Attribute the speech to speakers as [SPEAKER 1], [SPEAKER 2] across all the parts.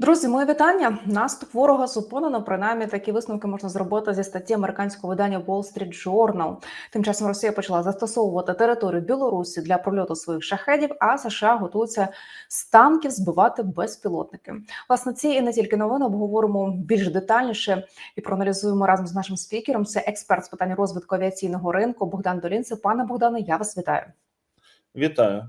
[SPEAKER 1] Друзі, моє вітання. Наступ ворога зупинено. Принаймні такі висновки можна зробити зі статті американського видання Wall Street Journal. Тим часом Росія почала застосовувати територію Білорусі для прольоту своїх шахедів, а США готуються з танків збивати безпілотники. Власне, ці і не тільки новини обговоримо більш детальніше і проаналізуємо разом з нашим спікером. Це експерт з питань розвитку авіаційного ринку Богдан Долінцев. Пане Богдане, я вас вітаю.
[SPEAKER 2] Вітаю.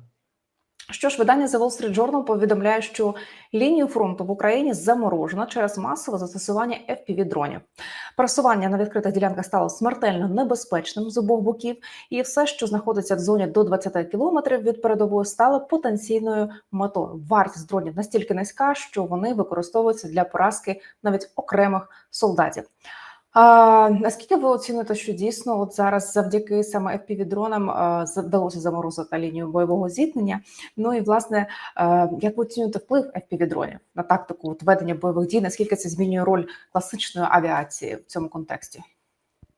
[SPEAKER 1] Що ж, видання The Wall Street Journal повідомляє, що лінію фронту в Україні заморожено через масове застосування fpv дронів. Пересування на відкритих ділянках стало смертельно небезпечним з обох боків, і все, що знаходиться в зоні до 20 кілометрів від передової, стало потенційною метою. Вартість дронів настільки низька, що вони використовуються для поразки навіть окремих солдатів. А, Наскільки ви оціните, що дійсно от зараз завдяки саме fpv дронам вдалося заморозити лінію бойового зіткнення? Ну і власне, як ви оцінюєте вплив fpv дронів на тактику от ведення бойових дій? Наскільки це змінює роль класичної авіації в цьому контексті?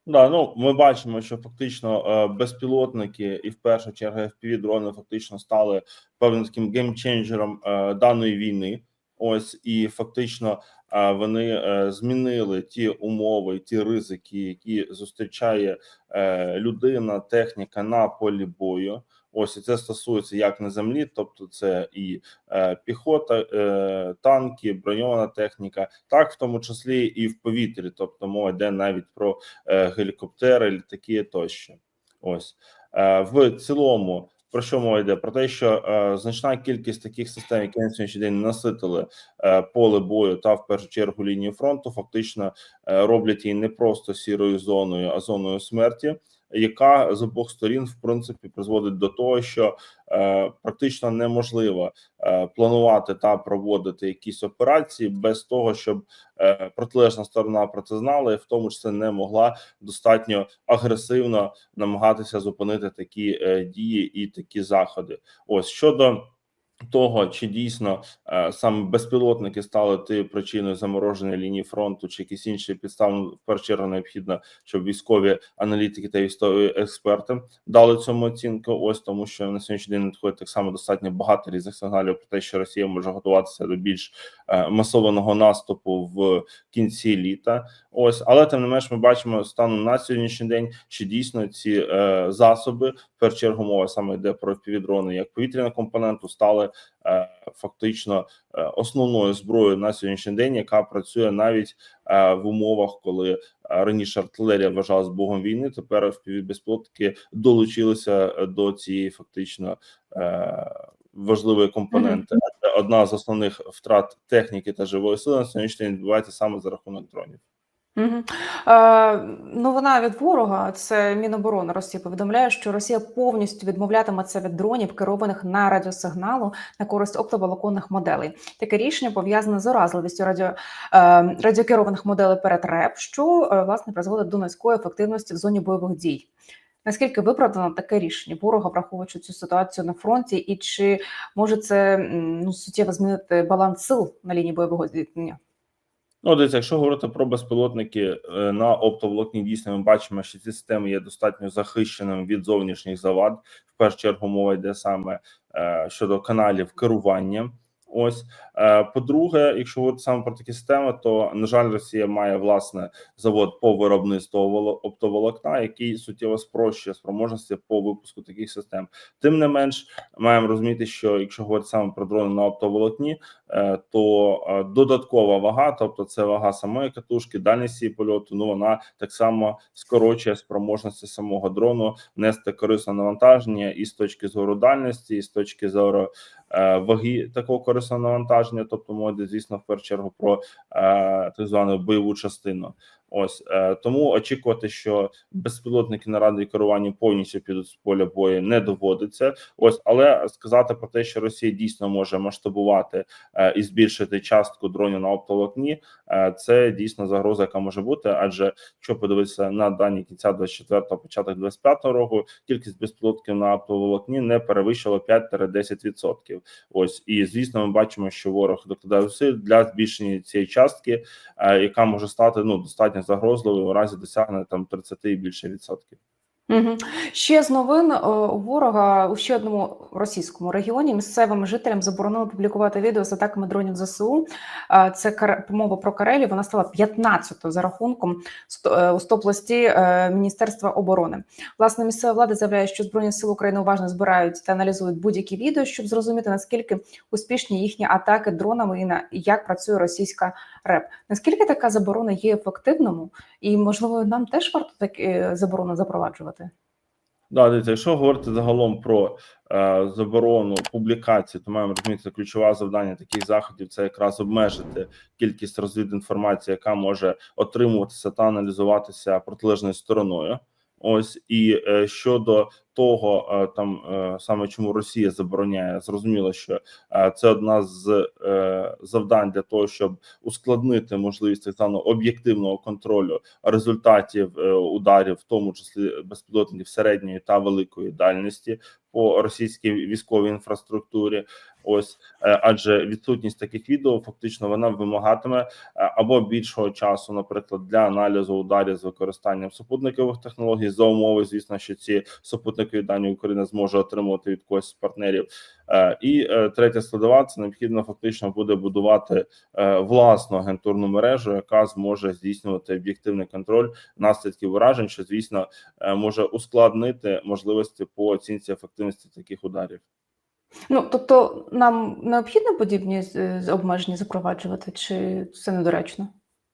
[SPEAKER 2] Да, ну ми бачимо, що фактично е, безпілотники і в першу чергу fpv дрони фактично стали певним таким геймченджером е, даної війни. Ось і фактично вони е, змінили ті умови, ті ризики, які зустрічає е, людина, техніка на полі бою. Ось і це стосується як на землі, тобто це і е, піхота, е, танки, броньована техніка, так в тому числі і в повітрі, тобто мова йде навіть про е, гелікоптери, літаки тощо. Ось е, в цілому про що мова йде? Про те, що е, значна кількість таких систем, які на сьогоднішній день наситили е, поле бою та в першу чергу лінію фронту, фактично е, роблять її не просто сірою зоною, а зоною смерті яка з обох сторін в принципі призводить до того, що е, практично неможливо е, планувати та проводити якісь операції без того, щоб е, протилежна сторона про це знала, і в тому числі не могла достатньо агресивно намагатися зупинити такі е, дії і такі заходи. Ось щодо того, чи дійсно е, саме безпілотники стали тією причиною замороження лінії фронту, чи якісь інші підстави ну, в першу чергу необхідно, щоб військові аналітики та військові експерти дали цьому оцінку. Ось тому, що на сьогоднішній день надходить так само достатньо багато різних сигналів про те, що Росія може готуватися до більш е, масованого наступу в кінці літа. Ось, але тим не менш, ми бачимо станом на сьогоднішній день, що дійсно ці е, засоби в першу чергу мова саме йде про півдрони як повітряну компоненту, стали фактично е, основною зброєю на сьогоднішній день, яка працює навіть е, в умовах, коли раніше артилерія вважалась богом війни. Тепер впівбезпілотники долучилися до цієї фактично. Е, Важливої компоненти, одна з основних втрат техніки та живої сили на сьогоднішній день відбувається саме за рахунок дронів.
[SPEAKER 1] Угу. Е, новина від ворога це Міноборони Росії повідомляє, що Росія повністю відмовлятиметься від дронів, керованих на радіосигналу на користь оптоволоконних моделей. Таке рішення пов'язане з уразливістю радіо, е, радіокерованих моделей перед РЕП, що е, власне призводить до низької ефективності в зоні бойових дій. Наскільки виправдано таке рішення ворога, враховуючи цю ситуацію на фронті, і чи може це ну суттєво змінити баланс сил на лінії бойового зіткнення?
[SPEAKER 2] Ну, дивіться, якщо говорити про безпілотники е, на оптоволокні, дійсно ми бачимо, що ці системи є достатньо захищеними від зовнішніх завад. В першу чергу мова йде саме е, щодо каналів керування. Ось е, по-друге, якщо говорити саме про такі системи, то на жаль, Росія має власне завод по виробництву оптоволокна, який суттєво спрощує спроможності по випуску таких систем. Тим не менш, маємо розуміти, що якщо говорити саме про дрони на оптоволокні, е, то е, додаткова вага, тобто це вага самої катушки, дальність її польоту. Ну вона так само скорочує спроможності самого дрону нести корисне навантаження і з точки зору дальності, і з точки зору ваги такого корисного навантаження, тобто мова звісно, в першу чергу про е, так звану бойову частину. Ось е, тому очікувати, що безпілотники на раді керування повністю підуть з поля бою не доводиться. Ось, але сказати про те, що Росія дійсно може масштабувати е, і збільшити частку дронів на оптоволокні, е, це дійсно загроза, яка може бути. Адже що подивитися на дані кінця 24-го, початок 25-го року, кількість безпілотників на оптоволокні не перевищила 5-10%. Ось і звісно, ми бачимо, що ворог докладає зусиль для збільшення цієї частки, яка може стати ну достатньо загрозливою у разі досягнення там 30 і більше відсотків.
[SPEAKER 1] Угу. Ще з новин е, у ворога у ще одному російському регіоні місцевим жителям заборонили публікувати відео з атаками дронів ЗСУ. Е, Це мова про Карелію. Вона стала 15-ю за рахунком е, у стоп-листі Міністерства оборони. Власне, місцева влада заявляє, що збройні сили України уважно збирають та аналізують будь-які відео, щоб зрозуміти наскільки успішні їхні атаки дронами і на як працює російська РЕП. Наскільки така заборона є ефективною, і можливо нам теж варто такі е, заборону запроваджувати?
[SPEAKER 2] Да, дивіться, якщо говорити загалом про е, заборону публікації, то маємо розуміти, ключове завдання таких заходів це якраз обмежити кількість розвід інформації, яка може отримуватися та аналізуватися протилежною стороною. Ось і е, щодо того, е, там е, саме чому Росія забороняє, зрозуміло, що це одна з завдань для того, щоб ускладнити можливість так званого об'єктивного контролю результатів ударів, в тому числі безпілотників середньої та великої дальності по російській військовій інфраструктурі. Ось е, адже відсутність таких відео фактично вона вимагатиме е, або більшого часу, наприклад, для аналізу ударів з використанням супутникових технологій за умови, звісно, що ці супутникові дані Україна зможе отримувати від когось з партнерів. Е, І третя складова це необхідно фактично буде будувати власну агентурну мережу, яка зможе здійснювати об'єктивний контроль наслідків уражень, що звісно може ускладнити можливості по оцінці ефективності таких ударів.
[SPEAKER 1] Ну тобто, нам необхідно подібні з обмеження запроваджувати, чи це недоречно?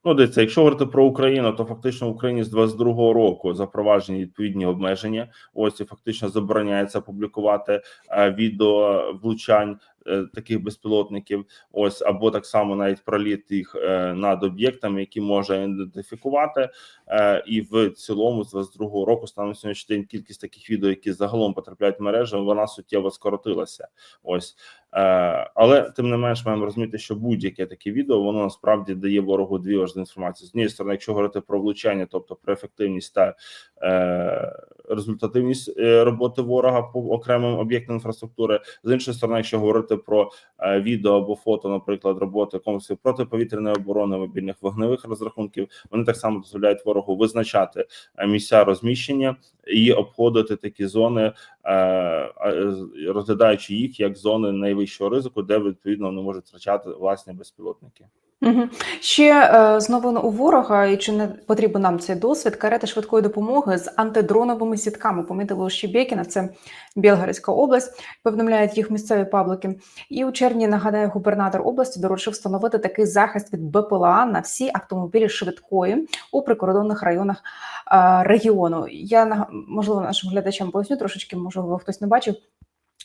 [SPEAKER 2] Ну, дивіться, якщо говорити про Україну, то фактично в Україні з 22-го року запроваджені відповідні обмеження. Ось і фактично забороняється публікувати е, відео влучань е, таких безпілотників. Ось або так само навіть проліт їх е, над об'єктами, які може ідентифікувати. Е, і в цілому з 22-го року станом сьогоднішній день кількість таких відео, які загалом потрапляють в мережу, вона суттєво скоротилася. Ось Е, але тим не менш маємо розуміти, що будь-яке таке відео воно насправді дає ворогу дві важливі інформації. З однієї сторони, якщо говорити про влучання, тобто про ефективність та е, результативність е, роботи ворога по окремим об'єктам інфраструктури, з іншої сторони, якщо говорити про е, відео або фото, наприклад, роботи комплексів протиповітряної оборони мобільних вогневих розрахунків, вони так само дозволяють ворогу визначати е, місця розміщення і обходити такі зони, е, розглядаючи їх як зони найвищого ризику, де відповідно вони можуть втрачати власні безпілотники.
[SPEAKER 1] Ще е, з новин у ворога, і чи не потрібен нам цей досвід, карети швидкої допомоги з антидроновими сітками помітили у Щебєкіна, це Білгородська область, повідомляють їх місцеві паблики. І у червні, нагадаю, губернатор області доручив встановити такий захист від БПЛА на всі автомобілі швидкої у прикордонних районах е, регіону. Я можливо нашим глядачам поясню трошечки, можливо, хтось не бачив.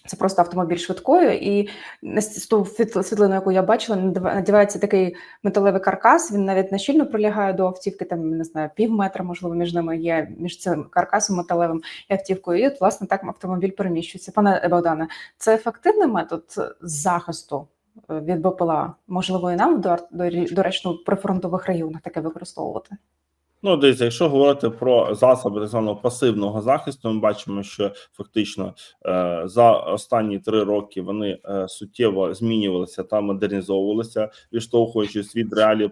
[SPEAKER 1] Це просто автомобіль швидкої, і на ту світлину, яку я бачила, надівається такий металевий каркас. Він навіть нащільно прилягає до автівки, там не знаю, пів метра, можливо, між ними є між цим каркасом металевим і автівкою. І от, власне так автомобіль переміщується. Пане Богдане, це ефективний метод захисту е, від БПЛА? Можливо, і нам до- до- доречно в прифронтових районах таке використовувати.
[SPEAKER 2] Ну, дивіться, якщо говорити про засоби так званого пасивного захисту, ми бачимо, що фактично е, за останні три роки вони е, суттєво змінювалися та модернізовувалися, відштовхуючись від реалій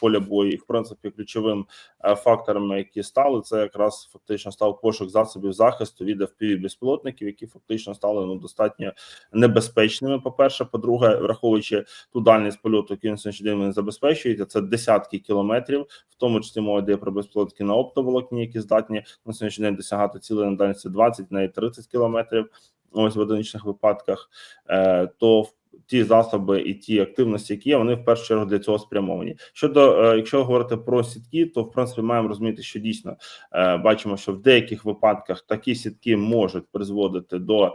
[SPEAKER 2] поля, бою. І в принципі, ключовим е, факторами, які стали, це якраз фактично став пошук засобів захисту від fpv безпілотників, які фактично стали ну достатньо небезпечними. По перше, по-друге, враховуючи ту дальність польоту, вони забезпечують, а це десятки кілометрів, в тому числі мова про безпілотники на оптоволокні, які здатні на сьогоднішній день досягати цілей на дальності 20, навіть 30 кілометрів. Ось в одиничних випадках, е, то ті засоби і ті активності, які є, вони в першу чергу для цього спрямовані. Щодо е, якщо говорити про сітки, то в принципі маємо розуміти, що дійсно е, бачимо, що в деяких випадках такі сітки можуть призводити до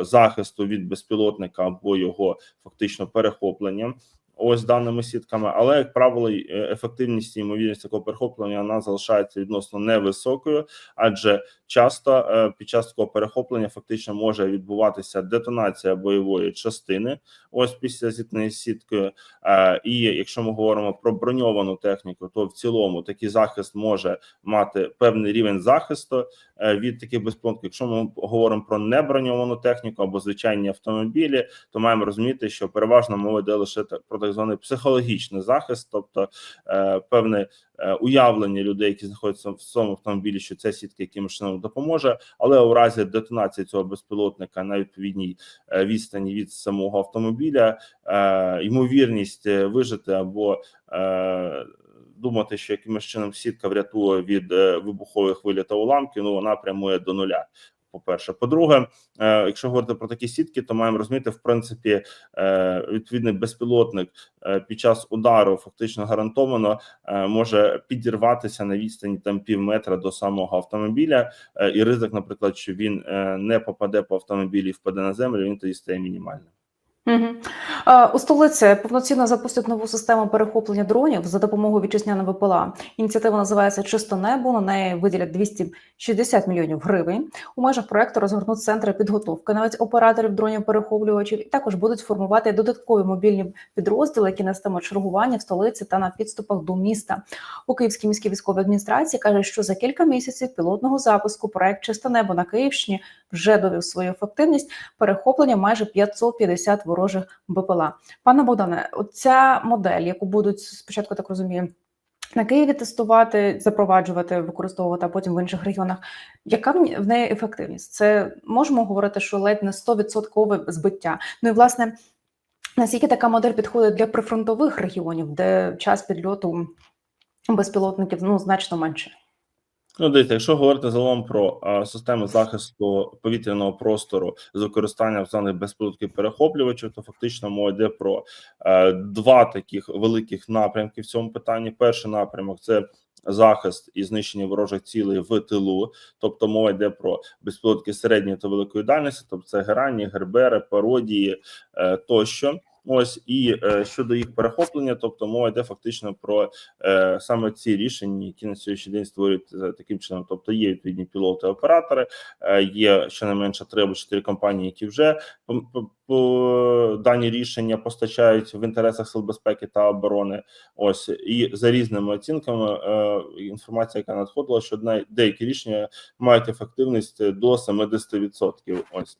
[SPEAKER 2] захисту від безпілотника або його фактично перехоплення. Ось даними сітками, але як правило, е, ефективність і ймовірність такого перехоплення вона залишається відносно невисокою, адже часто е, під час такого перехоплення фактично може відбуватися детонація бойової частини. Ось після зіткнення з сіткою. Е, І якщо ми говоримо про броньовану техніку, то в цілому такий захист може мати певний рівень захисту від таких безпілотників. Якщо ми говоримо про неброньовану техніку або звичайні автомобілі, то маємо розуміти, що переважно мова йде лише про так званий психологічний захист, тобто е, певне е, уявлення людей, які знаходяться в цьому автомобілі, що це сітка якимось чином допоможе, але у разі детонації цього безпілотника на відповідній е, відстані від самого автомобіля, е, ймовірність е, вижити або е, думати, що якимось чином сітка врятує від е, вибухової хвилі та уламків, ну вона прямує до нуля. По-перше, по-друге, е, якщо говорити про такі сітки, то маємо розуміти, в принципі, е, відповідний безпілотник е, під час удару фактично гарантовано може підірватися на відстані там пів метра до самого автомобіля, і ризик, наприклад, що він не попаде по автомобілі і впаде на землю, він тоді стає мінімальним.
[SPEAKER 1] Е, у столиці повноцінно запустять нову систему перехоплення дронів за допомогою вітчизняного ВПЛА. Ініціатива називається Чисто небо. На неї виділять 260 мільйонів гривень. У межах проекту розгорнуть центри підготовки навіть операторів дронів перехоплювачів. І також будуть формувати додаткові мобільні підрозділи, які нестимуть чергування в столиці та на підступах до міста. У Київській міській військовій адміністрації каже, що за кілька місяців пілотного запуску проект Чисте небо на Київщині вже довів свою ефективність перехоплення майже 550 ворожих БПЛА. Пане Богдане, оця модель, яку будуть спочатку так розумію. На Києві тестувати, запроваджувати, використовувати, а потім в інших регіонах. Яка в неї ефективність? Це можемо говорити, що ледь не 100% збиття. Ну і власне, наскільки така модель підходить для прифронтових регіонів, де час підльоту безпілотників ну значно менше?
[SPEAKER 2] Ну, дивіться, якщо говорити загалом про е, системи захисту повітряного простору з використанням званих безпілотних перехоплювачів, то фактично мова йде про е, два таких великих напрямки в цьому питанні. Перший напрямок це захист і знищення ворожих цілей в тилу, тобто мова йде про безпілотки середньої та великої дальності, тобто це герані, гербери, пародії е, тощо. Ось і е, щодо їх перехоплення, тобто мова йде фактично про е, саме ці рішення, які на сьогоднішній день створюють е, таким чином. Тобто є відповідні пілоти, оператори, е, є щонайменше три або чотири компанії, які вже по, дані рішення постачають в інтересах сил безпеки та оборони. Ось і за різними оцінками інформація, яка надходила, що деякі рішення мають ефективність до 70%. Ось.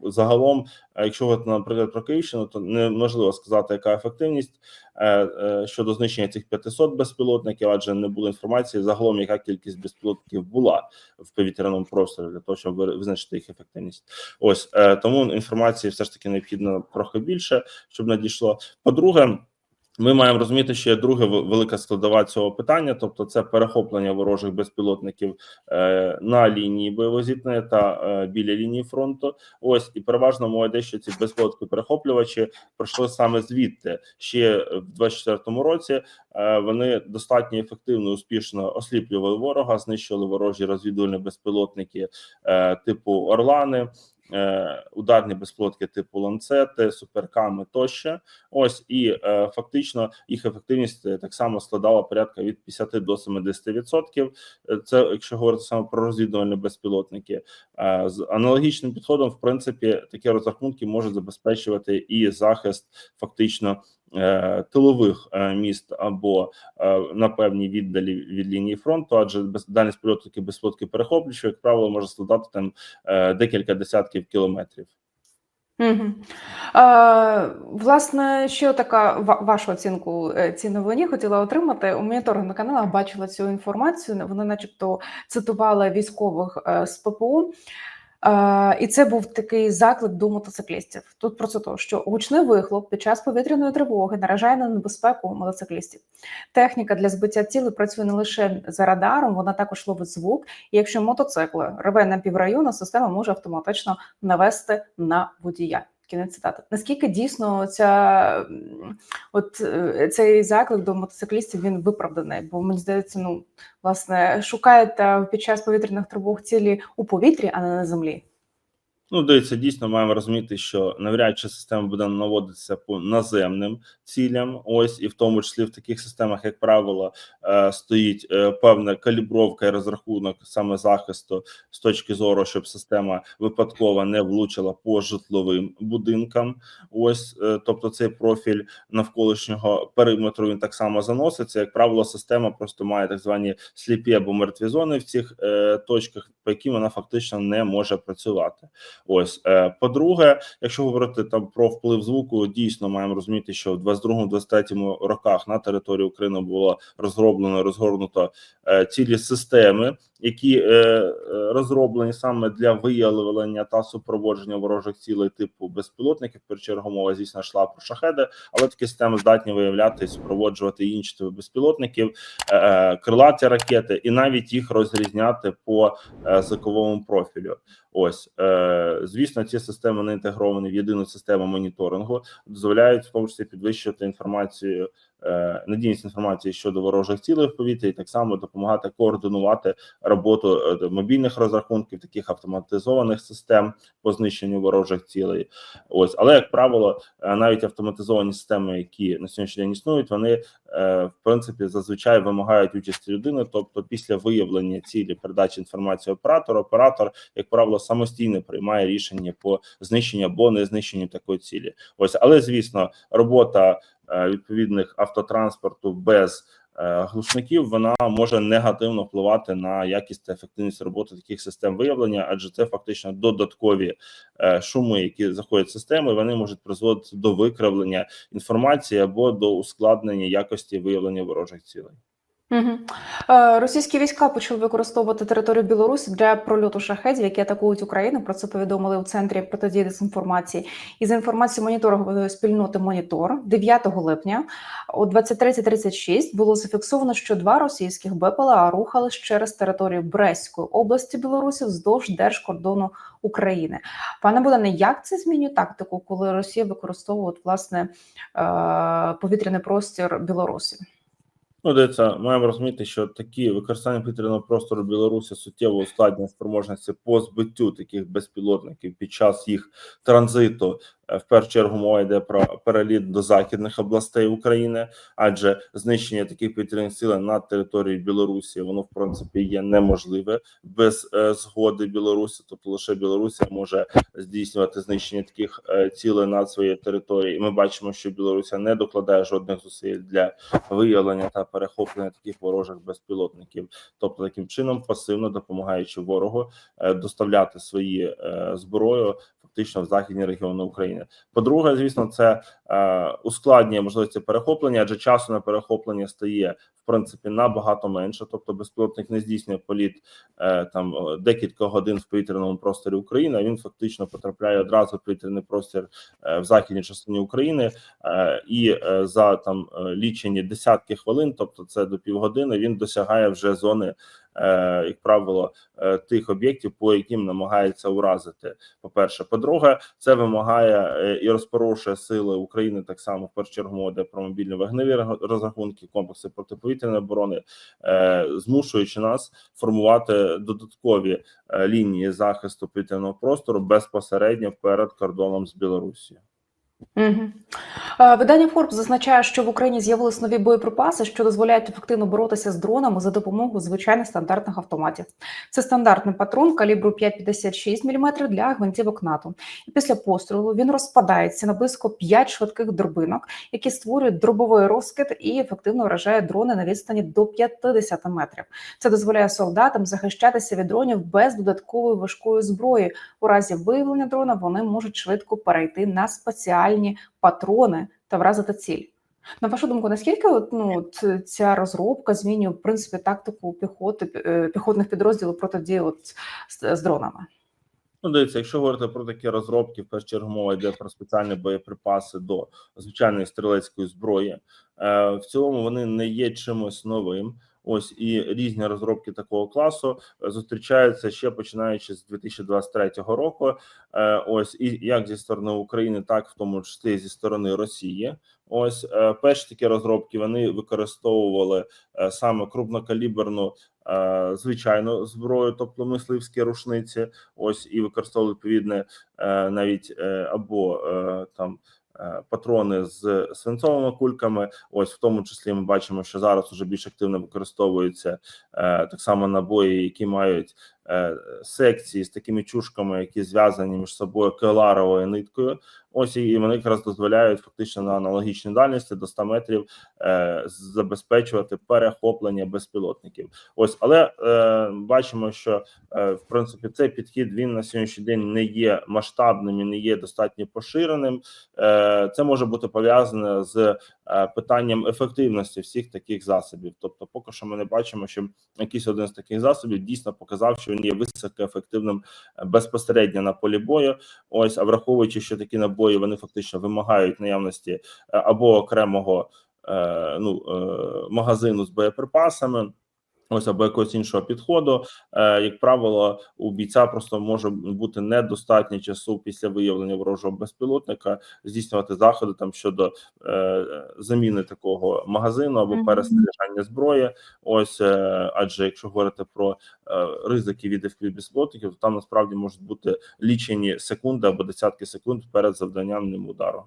[SPEAKER 2] Загалом, е, якщо говорити, наприклад, про Київщину, то неможливо сказати, яка ефективність е, е, щодо знищення цих 500 безпілотників, адже не було інформації загалом, яка кількість безпілотників була в повітряному просторі для того, щоб визначити їх ефективність. Ось тому інформації все ж таки необхідно трохи більше, щоб надійшло. По-друге. Ми маємо розуміти, що є друга велика складова цього питання, тобто це перехоплення ворожих безпілотників е, на лінії бойового зіткнення та е, біля лінії фронту. Ось і переважно мова йде, що ці безпілотні перехоплювачі пройшли саме звідти. Ще в 24-му році е, вони достатньо ефективно, успішно осліплювали ворога, знищили ворожі розвідувальні безпілотники е, типу Орлани. Е, Ударні безплотки типу ланцети, суперками тощо. Ось і е, фактично їх ефективність е, так само складала порядка від 50 до 70%. Е, Це якщо говорити саме про розвідувальні безпілотники. З аналогічним підходом, в принципі, такі розрахунки можуть забезпечувати і захист фактично тилових е, міст або е, на певній віддалі від лінії фронту, адже дальність польоту такі безпілотки перехоплюючи, як правило, може складати там е, декілька десятків кілометрів.
[SPEAKER 1] Угу. Е, власне, що така ва- вашу оцінку е, цій новині хотіла отримати? У моніторинг на каналах бачила цю інформацію. Вони, начебто, цитували військових е, з ППУ. Е, і це був такий заклик до мотоциклістів. Тут про це то, що гучний вихлоп під час повітряної тривоги наражає на небезпеку мотоциклістів. Техніка для збиття цілей працює не лише за радаром, вона також ловить звук. І якщо мотоцикл рве на піврайону, система може автоматично навести на водія. Кінець цитати. Наскільки дійсно ця от е, цей заклик до мотоциклістів він виправданий? Бо мені здається, ну власне шукаєте під час повітряних тривог цілі у повітрі, а не на землі.
[SPEAKER 2] Ну, дивіться, дійсно маємо розуміти, що навряд чи система буде наводитися по наземним цілям. Ось і в тому числі в таких системах, як правило, е, стоїть е, певна калібровка і розрахунок саме захисту з точки зору, щоб система випадково не влучила по житловим будинкам. Ось, е, тобто, цей профіль навколишнього периметру він так само заноситься. Як правило, система просто має так звані сліпі або мертві зони в цих точках, по яким вона фактично не може працювати. Ось е, по-друге, якщо говорити там про вплив звуку, дійсно маємо розуміти, що в 22-23 роках на території України було розроблено розгорнуто е, цілі системи, які е, е, розроблені саме для виявлення та супроводження ворожих цілей типу безпілотників. В першу чергу мова звісно йшла про шахеди, але такі системи здатні виявляти і супроводжувати інші типи безпілотників, е, крилаті ракети, і навіть їх розрізняти по звуковому профілю. Ось е, звісно, ці системи не інтегровані в єдину систему моніторингу, дозволяють в тому числі підвищувати інформацію, надійність інформації щодо ворожих цілей в повітрі, і так само допомагати координувати роботу е, мобільних розрахунків, таких автоматизованих систем по знищенню ворожих цілей. Ось, але як правило, е, навіть автоматизовані системи, які на сьогоднішній день існують, вони е, в принципі зазвичай вимагають участі людини. Тобто, після виявлення цілі передачі інформації оператору, оператор, як правило, самостійно приймає рішення по знищенню або не знищенню такої цілі. Ось, але звісно, робота е, відповідних автотранспорту без е, глушників вона може негативно впливати на якість та ефективність роботи таких систем виявлення, адже це фактично додаткові е, шуми, які заходять в систему, і вони можуть призводити до викривлення інформації або до ускладнення якості виявлення ворожих цілей.
[SPEAKER 1] Угу. Російські війська почали використовувати територію Білорусі для прольоту шахедів, які атакують Україну. Про це повідомили у центрі протидії дезінформації. І за інформацією моніторингової спільноти Монітор 9 липня о 23.36 було зафіксовано, що два російських БПЛА рухались через територію Брестської області Білорусі вздовж держкордону України. Пане Богдане, як це змінює тактику, коли Росія використовує власне е, повітряний простір Білорусі?
[SPEAKER 2] Ну, дивіться, маємо розуміти, що такі використання повітряного простору Білорусі суттєво ускладнює спроможності по збиттю таких безпілотників під час їх транзиту. В першу чергу мова йде про переліт до західних областей України, адже знищення таких повітряних сил на території Білорусі воно в принципі є неможливе без е, згоди Білорусі. Тобто лише Білорусі може здійснювати знищення таких е, цілей над своєю територією. І ми бачимо, що Білорусі не докладає жодних зусиль для виявлення та перехоплення таких ворожих безпілотників, тобто таким чином пасивно допомагаючи ворогу е, доставляти свої зброю фактично в західні регіони України. По-друге, звісно, це е, ускладнює можливості перехоплення, адже часу на перехоплення стає принципі набагато менше. Тобто, безпілотник не здійснює політ е, там декілька годин в повітряному просторі України. Він фактично потрапляє одразу в повітряний простір е, в західній частині України, е, і за там лічені десятки хвилин, тобто це до півгодини, він досягає вже зони. Як правило, тих об'єктів, по яким намагається уразити. По перше, по-друге, це вимагає і розпорошує сили України так само в першу чергу йде про мобільні вогневі розрахунки, комплекси протиповітряної оборони, е, змушуючи нас формувати додаткові е, лінії захисту повітряного простору безпосередньо перед кордоном з Білорусією.
[SPEAKER 1] Угу. Видання Forbes зазначає, що в Україні з'явились нові боєприпаси, що дозволяють ефективно боротися з дронами за допомогою звичайних стандартних автоматів. Це стандартний патрон калібру 5,56 мм для гвинтівок НАТО. І після пострілу він розпадається на близько 5 швидких дробинок, які створюють дробовий розкид і ефективно вражає дрони на відстані до 50 метрів. Це дозволяє солдатам захищатися від дронів без додаткової важкої зброї. У разі виявлення дрона вони можуть швидко перейти на спеціальні патрони та вразити ціль. На вашу думку, наскільки от, ну, ця розробка змінює в принципі тактику піхоти е, піхотних підрозділів протидії от з, з дронами?
[SPEAKER 2] Ну, дивіться, якщо говорити про такі розробки, в першу чергу мова йде про спеціальні боєприпаси до звичайної стрілецької зброї. Е, в цілому вони не є чимось новим. Ось і різні розробки такого класу е, зустрічаються ще починаючи з 2023 року. Е, Ось і як зі сторони України, так в тому числі зі сторони Росії. Ось е, перші такі розробки вони використовували саме крупнокаліберну звичайну зброю, тобто мисливські рушниці. Ось і використовували відповідне навіть або там. Е, Патрони з свинцовими кульками, ось в тому числі ми бачимо, що зараз уже більш активно використовуються е, так само набої, які мають секції з такими чушками, які зв'язані між собою келаровою ниткою. Ось і вони якраз дозволяють фактично на аналогічній дальності до 100 метрів е, забезпечувати перехоплення безпілотників. Ось, але е, бачимо, що е, в принципі цей підхід він на сьогоднішній день не є масштабним і не є достатньо поширеним. Е, це може бути пов'язане з е, питанням ефективності всіх таких засобів. Тобто, поки що ми не бачимо, що якийсь один з таких засобів дійсно показав, що він є високоефективним е, безпосередньо на полі бою. Ось, а враховуючи, що такі набої вони фактично вимагають наявності е, або окремого е, ну е, магазину з боєприпасами. Ось або якогось іншого підходу, е, як правило, у бійця просто може бути недостатньо часу після виявлення ворожого безпілотника здійснювати заходи там щодо е, заміни такого магазину або
[SPEAKER 1] Мгм.
[SPEAKER 2] перестріляння зброї. Ось е, адже якщо говорити про е, ризики від FPV безпілотників, то там насправді можуть бути лічені секунди або десятки секунд перед завданням ним удару.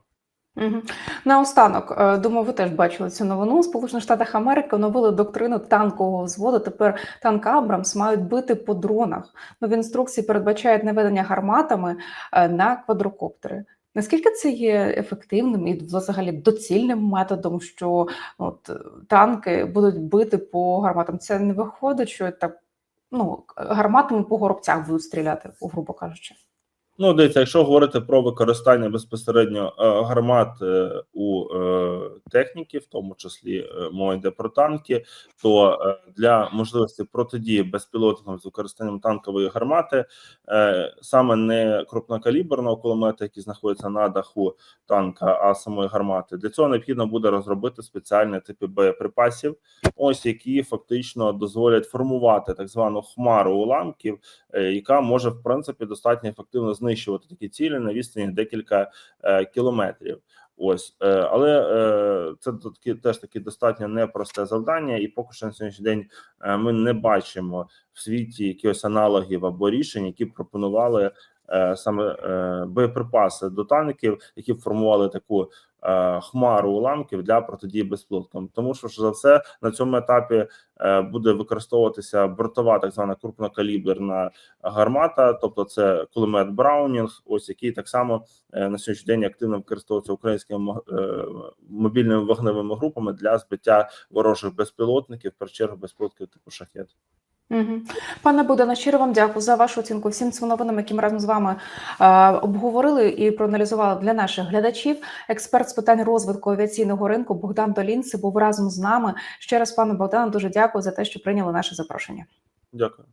[SPEAKER 1] Наостанок, е, думаю, ви теж бачили цю новину. Сполучених Штатах Америки оновили доктрину танкового взводу. Тепер танк Абрамс мають бити по дронах. Нові інструкції передбачають наведення гарматами е, на квадрокоптери. Наскільки це є ефективним і взагалі доцільним методом, що от, танки будуть бити по гарматам? Це не виходить, що так ну, гарматами по горобцях будуть стріляти, грубо кажучи.
[SPEAKER 2] Ну, дивіться, якщо говорити про використання безпосередньо е, гармат е, у е, техніки, в тому числі мова йде про танки, то для можливості протидії безпілотникам з використанням танкової гармати саме не крупнокаліберного кулемета, який знаходиться на даху танка, а самої гармати, для цього необхідно буде розробити спеціальні типи боєприпасів, ось які фактично дозволять формувати так звану хмару уламків яка може в принципі достатньо ефективно знищувати такі цілі на відстані декілька е, кілометрів. Ось, е, але е, це такі теж таки достатньо непросте завдання, і поки що на сьогоднішній день ми не бачимо в світі якихось аналогів або рішень, які пропонували саме боєприпаси до танків, які формували таку хмару уламків для протидії безпілотникам. Тому що за все на цьому етапі е, буде використовуватися бортова так звана крупнокаліберна гармата, тобто це кулемет Браунінг, ось який так само е, на сьогоднішній день активно використовується українськими е, мобільними вогневими групами для збиття ворожих безпілотників, в першу чергу безпілотників типу шахет.
[SPEAKER 1] Угу. Пане Богдане, щиро вам дякую за вашу оцінку всім цим новинам, які ми разом з вами е, обговорили і проаналізували для наших глядачів. Експерт з питань розвитку авіаційного ринку Богдан Долінце був разом з нами. Ще раз, пане Богдане, дуже дякую за те, що прийняли наше запрошення.
[SPEAKER 2] Дякую.